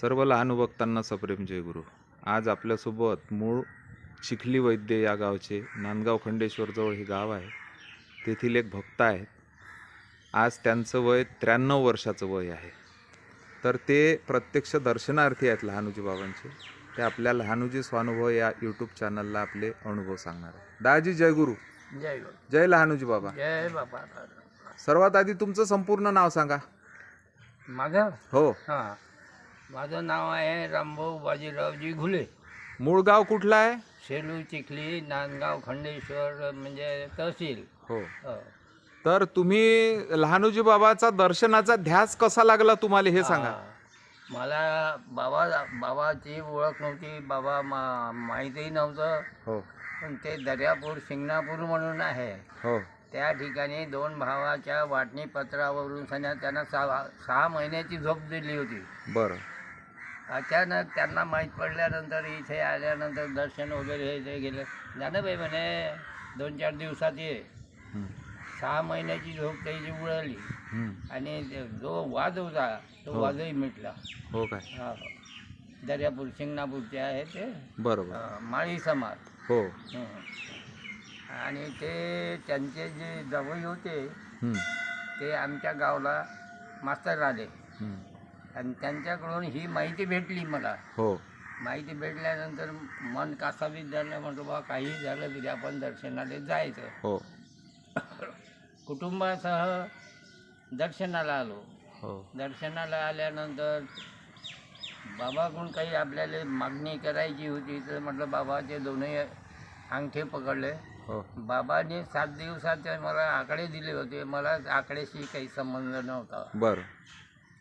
सर्व लहान भक्तांना सप्रेम जय गुरु. आज आपल्यासोबत मूळ चिखली वैद्य या गावचे नांदगाव खंडेश्वरजवळ हे गाव आहे. तेथील एक भक्त आहेत. आज त्यांचं वय त्र्याण्णव वर्षाचं वय आहे. तर ते प्रत्यक्ष दर्शनार्थी आहेत लहानुजी बाबांचे. ते आपल्या लहानुजी स्वानुभव या यूट्यूब चॅनलला आपले अनुभव सांगणार आहे दाजी जय गुरु. जय गुरु. जय लहानुजी बाबा. जय बाबा सर्वात आधी तुमचं संपूर्ण नाव सांगा. माझं हो. हां. माझं नाव आहे रामभाऊ बाजीरावजी घुले. मूळ गाव कुठलं आहे? सेलू चिखली नांदगाव खंडेश्वर म्हणजे तहसील. हो. हो. तर तुम्ही लहानुजी बाबाचा दर्शनाचा ध्यास कसा लागला तुम्हाला हे सांगा. हां. मला बाबा बाबाची ओळख नव्हती बाबा मा माहितीही नव्हतं. हो. पण ते दर्यापूर शिंगणापूर म्हणून आहे. हो. त्या ठिकाणी दोन भावाच्या वाटणी पत्रावरून सन्या त्यांना सहा सहा महिन्याची झोप दिली होती. बरं. अचानक त्यांना माहीत पडल्यानंतर इथे आल्यानंतर दर्शन वगैरे हे ते गेलं. जाणं बाई म्हणे दोन चार दिवसात ये. सहा महिन्याची झोप त्याची उडाली. आणि जो वाद होता तो हो. वादही मिटला. हो काय? हा. दर्यापूर शिंगणापूरचे आहे ते बरोबर. माळी समाज. हो. आणि ते त्यांचे जे जवळ होते ते आमच्या गावाला मास्तर आले. आणि त्यांच्याकडून ही माहिती भेटली मला. हो. माहिती भेटल्यानंतर मन कासावीस झालं म्हटलं बा काही झालं तरी आपण दर्शनाला जायचं. हो. कुटुंबासह दर्शनाला आलो. हो. दर्शनाला आल्यानंतर बाबाकडून काही आपल्याला मागणी करायची होती तर म्हटलं बाबाचे दोन्ही अंगठे पकडले. हो. बाबाने सात दिवसाचे मला आकडे दिले होते. मला आकड्याशी काही संबंध नव्हता. बरं.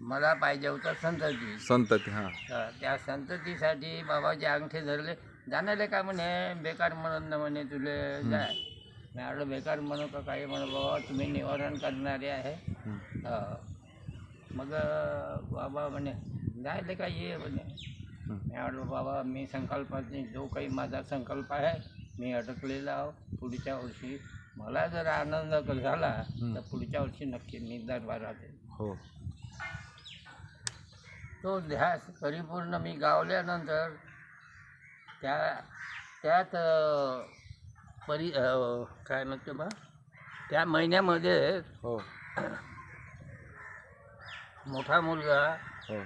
मला पाहिजे होतं संतती. संतती हां. तर त्या संततीसाठी बाबाचे अंगठे धरले. जाणारे का म्हणे बेकार म्हणत ना म्हणे तुले? जाय मी म्हटलं बेकार म्हणू का काही म्हणू? बाबा तुम्ही निवारण करणारे आहे. मग बाबा म्हणे जायले का ये म्हणे. मी म्हटलं बाबा मी संकल्पाने जो काही माझा संकल्प आहे मी अटकलेला आहो पुढच्या वर्षी. मला जर आनंद झाला तर पुढच्या वर्षी नक्की मी दरबारात. हो. तो ध्यास परिपूर्ण मी गावल्यानंतर त्या त्यात परी काय म्हणते बा? त्या महिन्यामध्ये हो. मोठा मुलगा हो.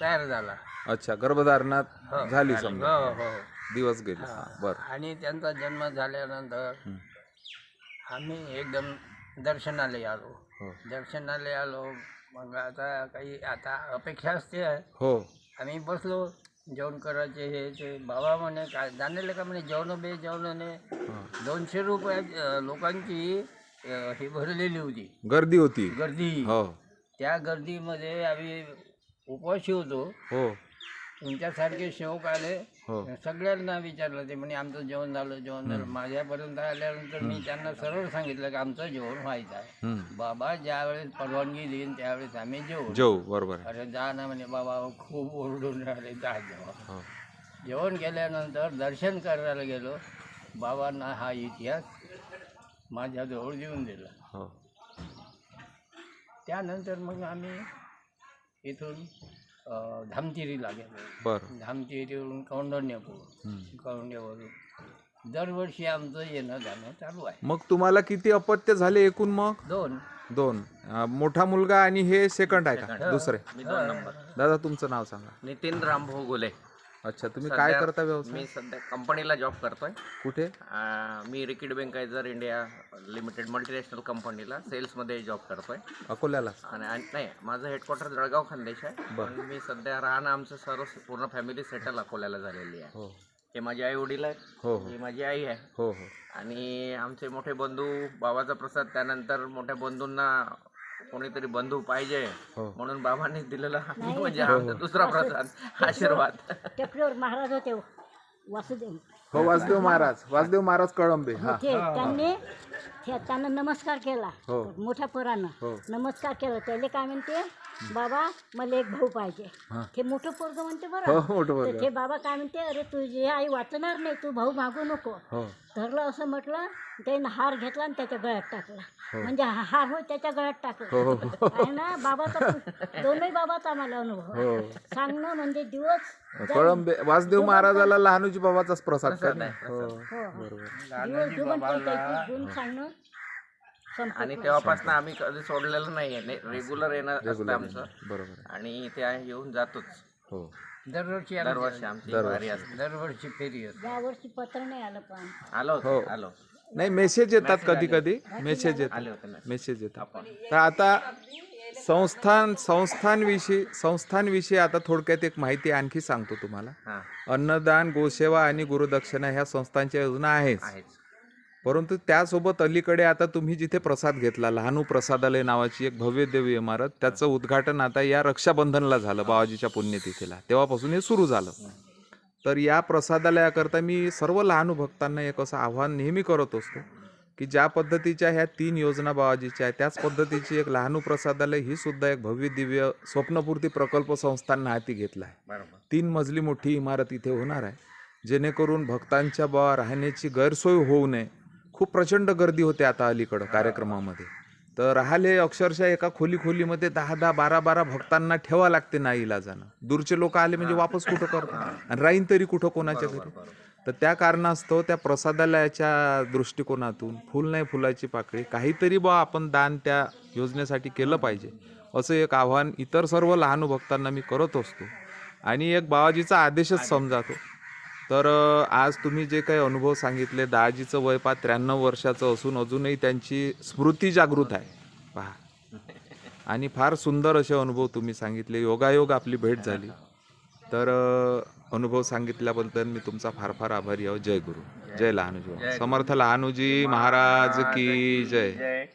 तयार झाला. अच्छा गर्भधारणात हो, झाली. समजा. हो हो. दिवस गेले. बरं. आणि त्यांचा जन्म झाल्यानंतर आम्ही एकदम दर्शनाला आलो. हो. दर्शनाला आलो. मग आता काही आता अपेक्षा असते. हो. आम्ही बसलो जेवण करायचे हे ते. बाबा म्हणे काय जाणले का म्हणे जेवण बे जेवणाने. दोनशे रुपये अं, लोकांची अं, ही भरलेली होती. गर्दी होती. गर्दी. हो. त्या गर्दीमध्ये आम्ही उपवासी होतो. हो. तुमच्यासारखे सेवक आले हो. सगळ्यांना विचारलं ते म्हणे आमचं जेवण झालं जेवण झालं. माझ्यापर्यंत आल्यानंतर मी त्यांना सरळ सांगितलं की आमचं जेवण व्हायचं आहे. हं. बाबा ज्यावेळेस परवानगी देईन त्यावेळेस आम्ही जेवू. जेव बरोबर आहे. अरे जा ना म्हणे बाबा खूप ओरडून राहिले जा जेव्हा हो. जेवण केल्यानंतर दर्शन करायला गेलो. बाबांना हा इतिहास माझ्याजवळ देऊन दिला. हो. त्यानंतर मग आम्ही इथून अं, धामतिरीला गेलो बरं. धामतिरीवरून कौंडण्यपूर. कौंड्यावरून दरवर्षी आमचं येणं जाणं चालू आहे. मग तुम्हाला किती अपत्य झाले एकूण मग? दोन. दोन. अं, मोठा मुलगा आणि हे सेकंड आहे का? दुसरे. मी दोन नंबर. दादा तुमचं नाव सांगा. नितीन रामभाऊ गोले अच्छा तुम्ही काय सध्या करता व्यवसाय? मी सध्या कंपनीला जॉब करतोय. कुठे? अं, मी Reckitt Benckiser India limited multinational कंपनीला सेल्समध्ये जॉब करतोय. अकोल्याला? आणि आणि- नाही माझं हेडक्वार्टर जळगाव खानदेश आहे. पण मी सध्या राहणं आमचं सर्व पूर्ण फॅमिली सेटल अकोल्याला झालेली आहे. हो. हे माझे आई वडील आहेत. हो हो. ही माझी आई आहे. हो हो. आणि आमचे मोठे बंधू बाबाचा प्रसाद त्यानंतर मोठ्या बंधूंना कोणीतरी बंधू पाहिजे हो. म्हणून बाबांनीच दिलेला म्हणजे आमचा दुसरा प्रसाद आशीर्वाद. टेकडीवर महाराज होते वासुदेव. हो वासुदेव महाराज. वासुदेव महाराज कळंबे. हा. ते त्यांनी ते- त्यांना नमस्कार केला. हो. मोठ्या पोरानं. हो. नमस्कार केला. त्याला काय म्हणते? बाबा मला एक भाऊ पाहिजे. हा. मोठं पोरग म्हणते हो बरं मोठं तर बरं ते बाबा काय म्हणते अरे तुझी आई वाचणार नाही तू भाऊ मागू नको. हो. धरलं असं म्हटलं त्यानं हार घेतला आणि त्याच्या गळ्यात टाकला. हो. म्हणजे हा हार होय त्याच्या गळ्यात हो टाकला. हो हो आहे ना बाबाचा दोनही बाबाचा आम्हाला अनुभव आहे. हो. सांगणं म्हणजे दिवस कळंबे वासुदेव महाराजाला लहानूजी बाबाचाच प्रसाद प्रसाद काय आहे, हो हो. हो बरोबर. दिवस दिवस पण त्याचे गुण सांगणं. आणि. तेव्हापासून आम्ही कधी सोडलेलं नाही आहे रेग्युलर येणं असतं आमचं. बरोबर. आणि इथे आहे येऊन जातोच. हो. दरवर्षी दरवर्षी आमची. वारी असते. दरवर्षी फेरी असते. यावर्षी पत्र नाही आलं पण. आलो हो. होतो. आलो नाही मेसेज येतात कधी कधी. मेसेज येतात आले होते ना मेसेज येतात. तर आता संस्थान संस्थांविषयी संस्थांविषयी आता थोडक्यात एक माहिती आणखी सांगतो तुम्हाला. हां. अन्नदान गोसेवा आणि गुरुदक्षिणा ह्या संस्थांच्या योजना आहेच. आहेच. परंतु त्यासोबत अलीकडे आता तुम्ही जिथे प्रसाद घेतला लहानू प्रसादालय नावाची एक भव्य देवी इमारत त्याचं उद्घाटन आता या रक्षाबंधनला झालं बाबाजीच्या पुण्यतिथीला. तेव्हापासून हे सुरू झालं. तर या प्रसादालयाकरता मी सर्व लहानू भक्तांना एक असं आव्हान नेहमी करत असतो की ज्या पद्धतीच्या ह्या तीन योजना बाबाजीच्या आहेत त्याच पद्धतीची एक लहानू प्रसादालय ही सुद्धा एक भव्य दिव्य स्वप्नपूर्ती प्रकल्प संस्थांना हाती घेतला आहे. तीन मजली मोठी इमारत इथे होणार आहे जेणेकरून भक्तांच्या बा राहण्याची गैरसोय होऊ नये खूप प्रचंड गर्दी होते आता अलीकडं कार्यक्रमामध्ये. तर राहिले अक्षरशः एका खोली खोलीमध्ये दहा दहा बारा बारा भक्तांना ठेवा लागते ना इलाजानं. दूरचे लोक आले म्हणजे वापस कुठं करतात? आणि राहीन तरी कुठं कोणाच्या घरी? तर त्या कारणास्तव त्या प्रसादालयाच्या दृष्टिकोनातून फुल नाही फुलाची पाकळी काहीतरी बा आपण दान त्या योजनेसाठी केलं पाहिजे असं एक आव्हान इतर सर्व लहान भक्तांना मी करत असतो. आणि एक बाबाजीचा आदेशच समजातो. तर आज तुम्ही जे काही अनुभव सांगितले दाजीचं वय पा त्र्याण्णव वर्षाचं असून अजूनही त्यांची स्मृती जागृत आहे. पहा. आणि फार सुंदर असे अनुभव तुम्ही सांगितले. योगायोग आपली भेट झाली. तर अनुभव सांगितल्याबद्दल मी तुमचा फार फार आभारी आहो. जय गुरु. जय लहानुजी समर्थ लहानुजी महाराज की जय.